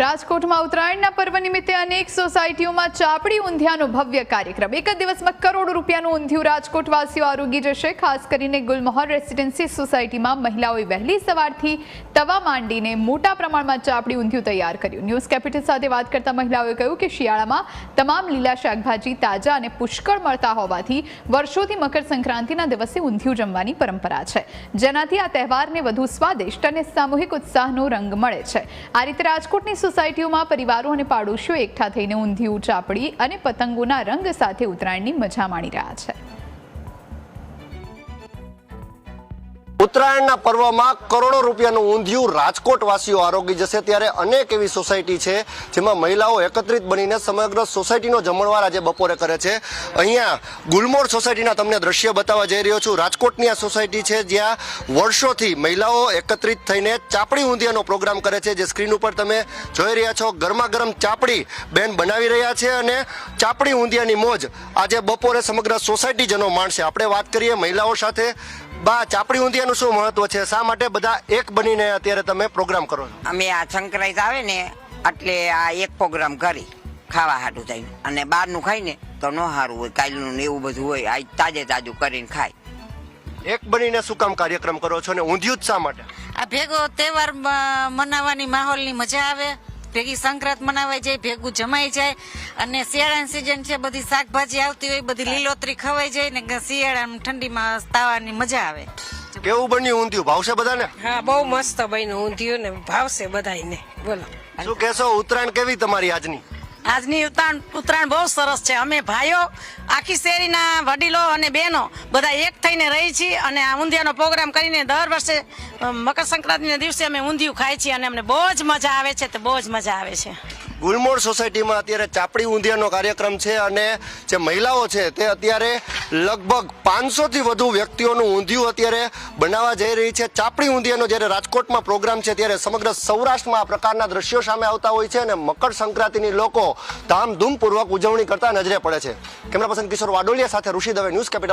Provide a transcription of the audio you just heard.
રાજકોટમાં ઉત્તરાયણના પર્વ નિમિત્તે અનેક સોસાયટીઓમાં ચાપડી ઊંધિયાનો ભવ્ય કાર્યક્રમ. એક જ દિવસમાં કરોડો રૂપિયાનું ઊંધિયું રાજકોટવાસીઓ આરોગી જશે, ખાસ કરીને ગુલમહોર રેસિડેન્સી સોસાયટીમાં મહિલાઓએ વહેલી સવારથી તવા માંડીને મોટા પ્રમાણમાં ચાપડી ઊંધિયું તૈયાર કર્યું. ન્યૂઝ કેપિટલ સાથે વાત કરતા મહિલાઓએ કહ્યું કે શિયાળામાં તમામ લીલા શાકભાજી તાજા અને પુષ્કળ મળતા હોવાથી વર્ષોથી મકર સંક્રાંતિના દિવસે ઊંધિયું જમવાની પરંપરા છે. જેનાથી આ તહેવારને વધુ સ્વાદિષ્ટ અને સામૂહિક ઉત્સાહનો રંગ મળે છે. આ રીતે રાજકોટની સોસાયટીઓમાં પરિવારો અને પાડોશીઓ એકઠા થઈને ઊંધિયું, ચાપડી અને પતંગોના રંગ સાથે ઉત્તરાયણની મજા માણી રહ્યા છે. ઉત્તરાયણના પર્વમાં કરોડો રૂપિયાનું ઊંધિયું રાજકોટ વાસીઓ આરોગી જશે ત્યારે અનેક એવી સોસાયટી છે જેમાં મહિલાઓ એકત્રિત બનીને સમગ્ર સોસાયટીનો જમણવાર આજે બપોરે કરે છે. અહીંયા ગુલમોર સોસાયટીના તમને દ્રશ્ય બતાવવા જઈ રહ્યો છું. રાજકોટની આ સોસાયટી છે જ્યાં વર્ષોથી મહિલાઓ એકત્રિત થઈને ચાપડી ઊંધિયાનો પ્રોગ્રામ કરે છે. જે સ્ક્રીન ઉપર તમે જોઈ રહ્યા છો ગરમા ગરમ ચાપડી બેન બનાવી રહ્યા છે અને ચાપડી ઊંધિયાની મોજ આજે બપોરે સમગ્ર સોસાયટીજનો માણશે. આપણે વાત કરીએ મહિલાઓ સાથે. બા ચાપડી ઊંધિયાનું શું મહત્વ છે? શા માટે બધા એક બનીને અત્યારે તમે પ્રોગ્રામ કરો છો? અમે આ સંક્રાંત આવે ને એટલે આ એક પ્રોગ્રામ કરી ખાવા હાટું થઈને. અને બહારનું ખાઈને તો ન સારું હોય કાલનું ને એવું બધું હોય આજ તાજે તાજું કરીને ખાય. એક બનીને શું કામ કાર્યક્રમ કરો છો ને? ઊંધિયું જ શા માટે? આ ભેગો તહેવાર મનાવવાની માહોલની મજા આવે. ભેગી સંક્રાંત મનાવાઈ જાય ભેગું જમાઈ જાય અને શિયાળાની સિઝન છે બધી શાકભાજી આવતી હોય બધી લીલોતરી ખવાઈ જાય ને શિયાળામાં ઠંડીમાં તાવાની મજા આવે. કેવું બન્યું ઊંધિયું? ભાવશે બધાને? હા બહુ મસ્ત બન્યું ઊંધિયું ને ભાવશે બધાને બોલો. શું કહેશો? ઉત્તરાયણ કેવી તમારી આજની? આજની ઉત્તરાયણ ઉત્તરાયણ બહુ સરસ છે. અમે ભાઈઓ, આખી શેરીના વડીલો અને બહેનો બધા એક થઈને રહી છીએ અને આ ઊંધિયાનો પ્રોગ્રામ કરીને દર વર્ષે મકર સંક્રાંતિના દિવસે અમે ઊંધિયું ખાઈ છીએ અને અમને બહુ જ મજા આવે છે, તો બહુ જ મજા આવે છે. ગુલમોર સોસાયટીમાં અત્યારે ચાપડી ઊંધિયાનો કાર્યક્રમ છે અને જે મહિલાઓ છે તે અત્યારે લગભગ પાંચસોથી વધુ વ્યક્તિઓનું ઊંધિયું અત્યારે બનાવવા જઈ રહી છે. ચાપડી ઊંધિયાનો જ્યારે રાજકોટમાં પ્રોગ્રામ છે ત્યારે સમગ્ર સૌરાષ્ટ્રમાં આ પ્રકારના દ્રશ્યો સામે આવતા હોય છે અને મકર સંક્રાંતિની લોકો ધામધૂમપૂર્વક ઉજવણી કરતા નજરે પડે છે. કેમેરા પર્સન કિશોર વાડોલિયા સાથે ઋષિ દવે ન્યૂઝ કેપિટલ